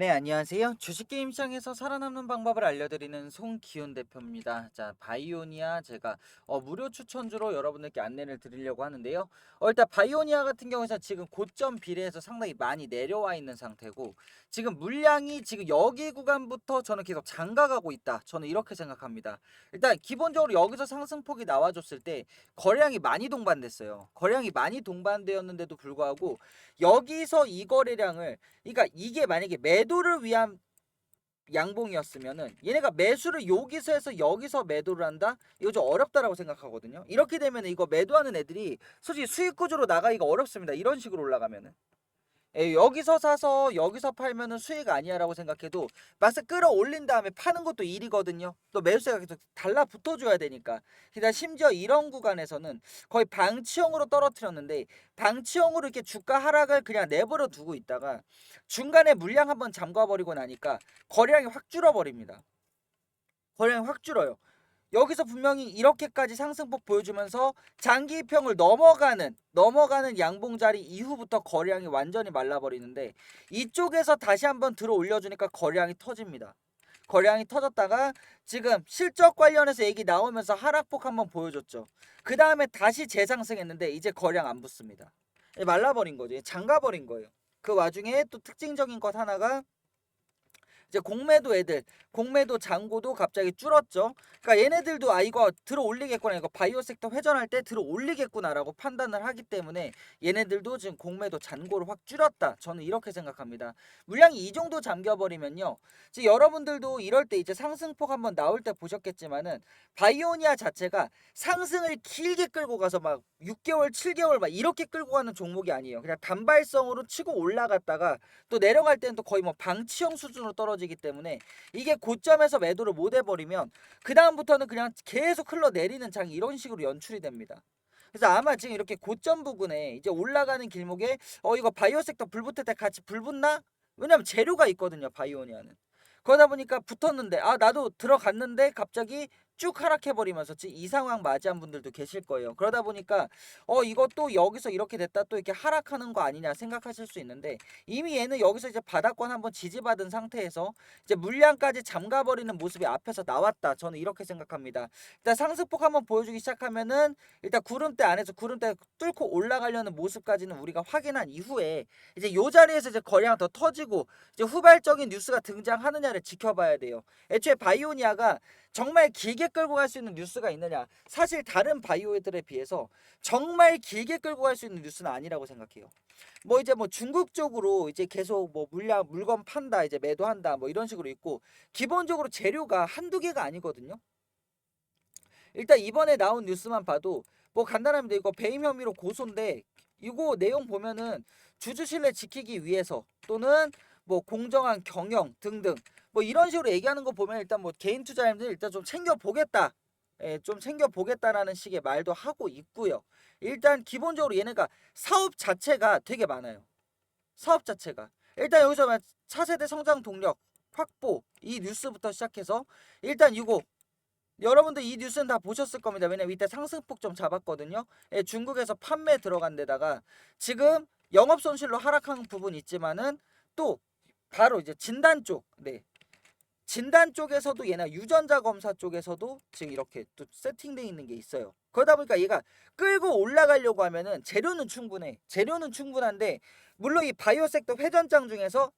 네, 안녕하세요. 주식게임 시장에서 살아남는 방법을 알려드리는 송기훈 대표입니다. 자, 바이오니아 제가 어, 무료 추천주로 여러분들께 안내를 드리려고 하는데요. 어, 일단 바이오니아 같은 경우에는 지금 고점 비례해서 상당히 많이 내려와 있는 상태고 지금 물량이 지금 여기 구간부터 저는 계속 장가가고 있다. 저는 이렇게 생각합니다. 일단 기본적으로 여기서 상승폭이 나와줬을 때 거래량이 많이 동반됐어요. 거래량이 많이 동반되었는데도 불구하고 여기서 이 거래량을 그러니까 이게 만약에 매 도를 위한 양봉이었으면은 얘네가 매수를 여기서 해서 여기서 매도를 한다? 이거 좀 어렵다라고 생각하거든요. 이렇게 되면 이거 매도하는 애들이 솔직히 수익 구조로 나가기가 어렵습니다. 이런 식으로 올라가면은. 예, 여기서 사서 여기서 팔면은 수익 아니야라고 생각해도 막상 끌어올린 다음에 파는 것도 일이거든요. 또 매수세가 계속 달라붙어 줘야 되니까. 그다음 심지어 이런 구간에서는 거의 방치형으로 떨어뜨렸는데 방치형으로 이렇게 주가 하락을 그냥 내버려 두고 있다가 중간에 물량 한번 잠가 버리고 나니까 거래량이 확 줄어 버립니다. 거래량이 확 줄어요. 여기서 분명히 이렇게까지 상승폭 보여주면서 장기평을 넘어가는 넘어가는 양봉 자리 이후부터 거래량이 완전히 말라버리는데 이쪽에서 다시 한번 들어 올려주니까 거래량이 터집니다. 거래량이 터졌다가 지금 실적 관련해서 얘기 나오면서 하락폭 한번 보여줬죠. 그 다음에 다시 재상승했는데 이제 거래량 안 붙습니다. 말라버린 거죠. 장가버린 거예요. 그 와중에 또 특징적인 것 하나가 이제 공매도 애들, 공매도 잔고도 갑자기 줄었죠. 그러니까 얘네들도 아 이거 들어 올리겠구나, 이거 바이오 섹터 회전할 때 들어 올리겠구나라고 판단을 하기 때문에 얘네들도 지금 공매도 잔고를 확 줄였다. 저는 이렇게 생각합니다. 물량이 이 정도 잠겨 버리면요, 지금 여러분들도 이럴 때 이제 상승폭 한번 나올 때 보셨겠지만은 바이오니아 자체가 상승을 길게 끌고 가서 막 6개월, 7개월 막 이렇게 끌고 가는 종목이 아니에요. 그냥 단발성으로 치고 올라갔다가 또 내려갈 때는 또 거의 뭐 방치형 수준으로 떨어지기 때문에 이게 고점에서 매도를 못 해버리면 그 다음부터는 그냥 계속 흘러내리는 장이 이런 식으로 연출이 됩니다. 그래서 아마 지금 이렇게 고점 부근에 이제 올라가는 길목에 어 이거 바이오 섹터 불 붙을 때 같이 불 붙나? 왜냐면 재료가 있거든요 바이오니아는. 그러다 보니까 붙었는데 아 나도 들어갔는데 갑자기 쭉 하락해버리면서 이 상황 맞이한 분들도 계실 거예요. 그러다 보니까 어 이것도 여기서 이렇게 됐다 또 이렇게 하락하는 거 아니냐 생각하실 수 있는데 이미 얘는 여기서 이제 바닥권 한번 지지받은 상태에서 이제 물량까지 잠가버리는 모습이 앞에서 나왔다. 저는 이렇게 생각합니다. 일단 상승폭 한번 보여주기 시작하면은 일단 구름대 안에서 구름대 뚫고 올라가려는 모습까지는 우리가 확인한 이후에 이제 요 자리에서 이제 거래량 더 터지고 이제 후발적인 뉴스가 등장하느냐를 지켜봐야 돼요. 애초에 바이오니아가 정말 길게 끌고 갈 수 있는 뉴스가 있느냐? 사실 다른 바이오들에 비해서 정말 길게 끌고 갈 수 있는 뉴스는 아니라고 생각해요. 뭐 이제 뭐 중국 쪽으로 이제 계속 뭐 물량 물건 판다 이제 매도한다 뭐 이런 식으로 있고 기본적으로 재료가 한두 개가 아니거든요. 일단 이번에 나온 뉴스만 봐도 뭐 간단합니다. 이거 배임 혐의로 고소인데 이거 내용 보면은 주주 신뢰 지키기 위해서 또는 뭐 공정한 경영 등등 뭐 이런 식으로 얘기하는 거 보면 일단 뭐 개인 투자자님들 일단 좀 챙겨 보겠다. 예, 좀 챙겨 보겠다라는 식의 말도 하고 있고요. 일단 기본적으로 얘네가 사업 자체가 되게 많아요. 사업 자체가 일단 여기서 차세대 성장 동력 확보 이 뉴스부터 시작해서 일단 이거 여러분들 이 뉴스는 다 보셨을 겁니다. 왜냐면 이때 상승폭 좀 잡았거든요. 예, 중국에서 판매 들어간 데다가 지금 영업 손실로 하락한 부분 있지만은 또 바로 이제 진단 쪽, 네. 진단 쪽에서도 얘나 유전자 검사 쪽에서도 지금 이렇게 또 세팅되어 있는 게 있어요. 그러다 보니까 얘가 끌고 올라가려고 하면은 재료는 충분해. 재료는 충분한데 물론 이 바이오 섹터 회전장 중에서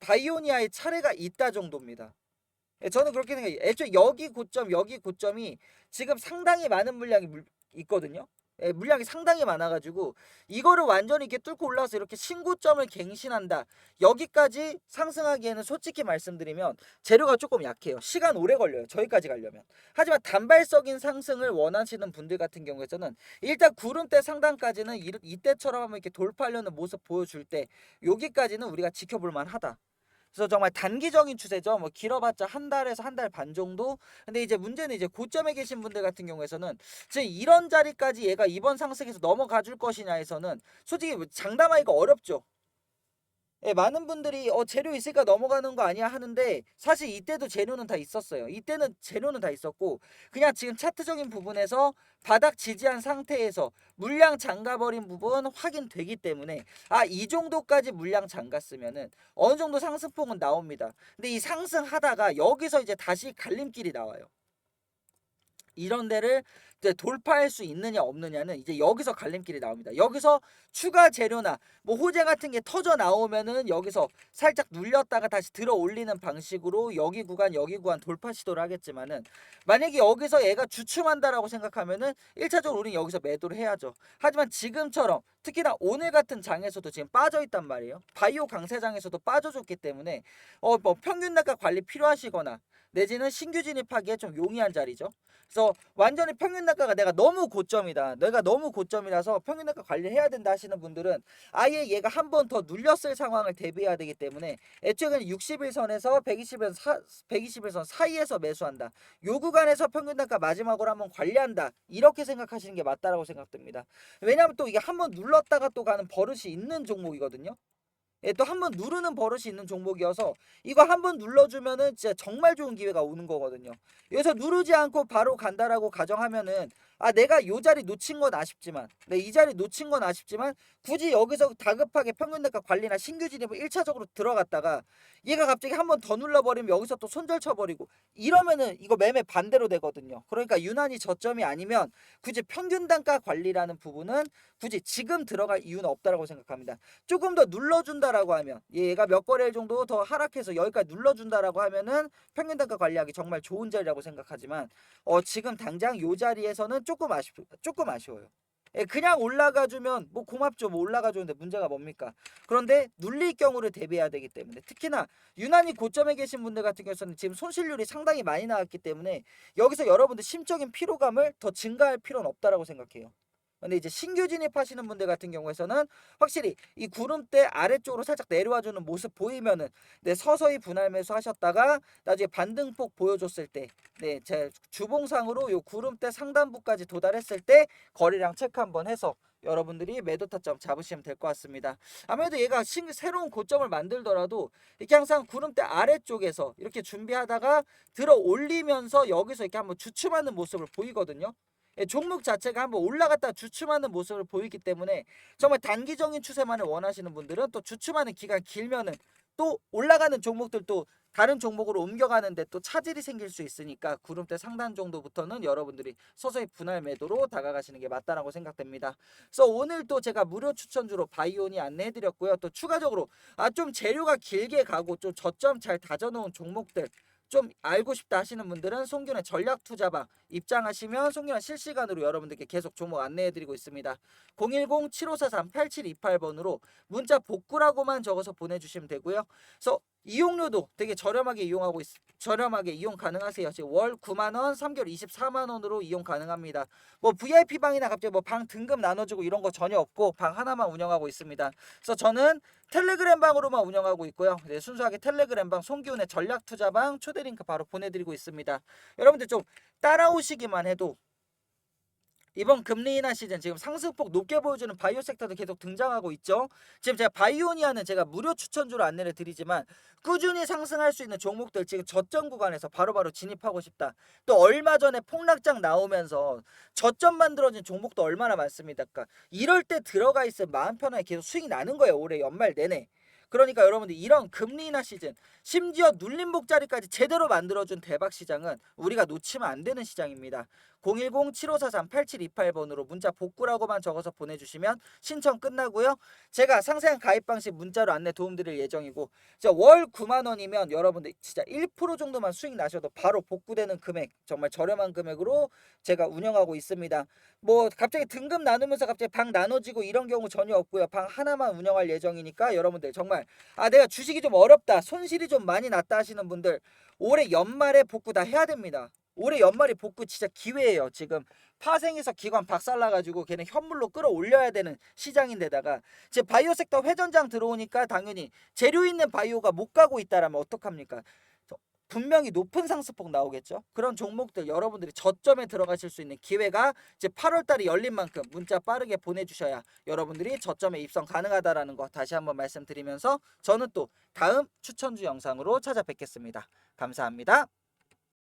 바이오니아의 차례가 있다 정도입니다. 예, 저는 그렇게 생각해요. 애초에 여기 고점, 여기 고점이 지금 상당히 많은 물량이 물, 있거든요. 예, 물량이 상당히 많아가지고 이거를 완전히 이렇게 뚫고 올라와서 이렇게 신고점을 갱신한다. 여기까지 상승하기에는 솔직히 말씀드리면 재료가 조금 약해요. 시간 오래 걸려요. 저기까지 가려면. 하지만 단발적인 상승을 원하시는 분들 같은 경우에는 일단 구름대 상단까지는 이, 이때처럼 이렇게 돌파하려는 모습 보여줄 때 여기까지는 우리가 지켜볼 만하다. 그래서 정말 단기적인 추세죠. 뭐 길어봤자 한 달에서 한 달 반 정도. 근데 이제 문제는 이제 고점에 계신 분들 같은 경우에서는 지금 이런 자리까지 얘가 이번 상승에서 넘어가 줄 것이냐에서는 솔직히 뭐 장담하기가 어렵죠. 예, 많은 분들이 어 재료 있으니까 넘어가는 거 아니야 하는데 사실 이때도 재료는 다 있었어요. 이때는 재료는 다 있었고 그냥 지금 차트적인 부분에서 바닥 지지한 상태에서 물량 잠가버린 부분 확인되기 때문에 아 이 정도까지 물량 잠갔으면은 어느 정도 상승폭은 나옵니다. 근데 이 상승하다가 여기서 이제 다시 갈림길이 나와요. 이런 데를 이제 돌파할 수 있느냐 없느냐는 이제 여기서 갈림길이 나옵니다. 여기서 추가 재료나 뭐 호재 같은 게 터져 나오면은 여기서 살짝 눌렸다가 다시 들어 올리는 방식으로 여기 구간 여기 구간 돌파 시도를 하겠지만은 만약에 여기서 얘가 주춤한다라고 생각하면은 1차적으로 우리는 여기서 매도를 해야죠. 하지만 지금처럼 특히나 오늘 같은 장에서도 지금 빠져 있단 말이에요. 바이오 강세장에서도 빠져줬기 때문에 어 뭐 평균 단가 관리 필요하시거나 내지는 신규 진입하기에 좀 용이한 자리죠. 그래서 완전히 평균 단가가 내가 너무 고점이다. 내가 너무 고점이라서 평균 단가 관리해야 된다 하시는 분들은 아예 얘가 한 번 더 눌렸을 상황을 대비해야 되기 때문에 애초에 그냥 60일선에서 120일선 사, 120일선 사이에서 매수한다. 요 구간에서 평균 단가 마지막으로 한번 관리한다. 이렇게 생각하시는 게 맞다라고 생각됩니다. 왜냐하면 또 이게 한번 눌렀다가 또 가는 버릇이 있는 종목이거든요. 예, 또 한 번 누르는 버릇이 있는 종목이어서 이거 한 번 눌러주면은 진짜 정말 좋은 기회가 오는 거거든요. 여기서 누르지 않고 바로 간다라고 가정하면은 아 내가 요 자리 놓친 건 아쉽지만 내이 자리 놓친 건 아쉽지만 굳이 여기서 다급하게 평균단가 관리나 신규 진입을 1차적으로 들어갔다가 얘가 갑자기 한 번 더 눌러버리면 여기서 또 손절 쳐버리고 이러면은 이거 매매 반대로 되거든요. 그러니까 유난히 저점이 아니면 굳이 평균 단가 관리라는 부분은 굳이 지금 들어갈 이유는 없다라고 생각합니다. 조금 더 눌러준다라고 하면 얘가 몇 거래일 정도 더 하락해서 여기까지 눌러준다라고 하면은 평균 단가 관리하기 정말 좋은 자리라고 생각하지만 어 지금 당장 요 자리에서는 조금 아쉽 조금 아쉬워요. 예, 그냥 올라가 주면 뭐 고맙죠. 뭐 올라가 주는데 문제가 뭡니까? 그런데 눌릴 경우를 대비해야 되기 때문에 특히나 유난히 고점에 계신 분들 같은 경우에는 지금 손실률이 상당히 많이 나왔기 때문에 여기서 여러분들 심적인 피로감을 더 증가할 필요는 없다라고 생각해요. 근데 이제 신규 진입하시는 분들 같은 경우에서는 확실히 이 구름대 아래쪽으로 살짝 내려와 주는 모습 보이면은 네, 서서히 분할 매수 하셨다가 나중에 반등폭 보여줬을 때 네, 제 주봉상으로 요 구름대 상단부까지 도달했을 때 거래량 체크 한번 해서 여러분들이 매도 타점 잡으시면 될 것 같습니다. 아무래도 얘가 신, 새로운 고점을 만들더라도 이렇게 항상 구름대 아래쪽에서 이렇게 준비하다가 들어 올리면서 여기서 이렇게 한번 주춤하는 모습을 보이거든요. 예, 종목 자체가 한번 올라갔다 주춤하는 모습을 보이기 때문에 정말 단기적인 추세만을 원하시는 분들은 또 주춤하는 기간 길면은 또 올라가는 종목들 또 다른 종목으로 옮겨가는데 또 차질이 생길 수 있으니까 구름대 상단 정도부터는 여러분들이 서서히 분할 매도로 다가가시는 게 맞다라고 생각됩니다. 그래서 오늘 또 제가 무료 추천주로 바이오니 안내해드렸고요. 또 추가적으로 아 좀 재료가 길게 가고 좀 저점 잘 다져놓은 종목들 좀 알고 싶다 하시는 분들은 송균의 전략 투자방 입장하시면 송균의 실시간으로 여러분들께 계속 종목 안내해드리고 있습니다. 010-7543-8728번으로 문자 복구라고만 적어서 보내주시면 되고요. 그래서 이용료도 되게 저렴하게 이용하고 있, 저렴하게 이용 가능하세요. 지금 월 9만 원, 3개월 24만 원으로 이용 가능합니다. 뭐 VIP 방이나 갑자기 뭐 방 등급 나눠주고 이런 거 전혀 없고 방 하나만 운영하고 있습니다. 그래서 저는 텔레그램 방으로만 운영하고 있고요. 네, 순수하게 텔레그램 방 송기훈의 전략 투자방 초대 링크 바로 보내드리고 있습니다. 여러분들 좀 따라오시기만 해도 이번 금리 인하 시즌 지금 상승폭 높게 보여주는 바이오 섹터도 계속 등장하고 있죠. 지금 제가 바이오니아는 제가 무료 추천주로 안내를 드리지만 꾸준히 상승할 수 있는 종목들 지금 저점 구간에서 바로바로 진입하고 싶다. 또 얼마 전에 폭락장 나오면서 저점 만들어진 종목도 얼마나 많습니까? 그러니까 이럴 때 들어가 있으면 마음 편하게 계속 수익이 나는 거예요. 올해 연말 내내. 그러니까 여러분들 이런 금리 인하 시즌 심지어 눌림목 자리까지 제대로 만들어준 대박 시장은 우리가 놓치면 안 되는 시장입니다. 010-7533-8728번으로 문자 복구라고만 적어서 보내주시면 신청 끝나고요. 제가 상세한 가입 방식 문자로 안내 도움드릴 예정이고 월 9만 원이면 여러분들 진짜 1% 정도만 수익 나셔도 바로 복구되는 금액 정말 저렴한 금액으로 제가 운영하고 있습니다. 뭐 갑자기 등급 나누면서 갑자기 방 나눠지고 이런 경우 전혀 없고요. 방 하나만 운영할 예정이니까 여러분들 정말 아 내가 주식이 좀 어렵다 손실이 좀 많이 났다 하시는 분들 올해 연말에 복구 다 해야 됩니다. 올해 연말이 복구 진짜 기회예요. 지금 파생해서 기관 박살나가지고 걔는 현물로 끌어올려야 되는 시장인데다가 이제 바이오 섹터 회전장 들어오니까 당연히 재료 있는 바이오가 못 가고 있다라면 어떡합니까? 분명히 높은 상승폭 나오겠죠. 그런 종목들 여러분들이 저점에 들어가실 수 있는 기회가 이제 8월 달이 열린 만큼 문자 빠르게 보내주셔야 여러분들이 저점에 입성 가능하다라는 거 다시 한번 말씀드리면서 저는 또 다음 추천주 영상으로 찾아뵙겠습니다. 감사합니다.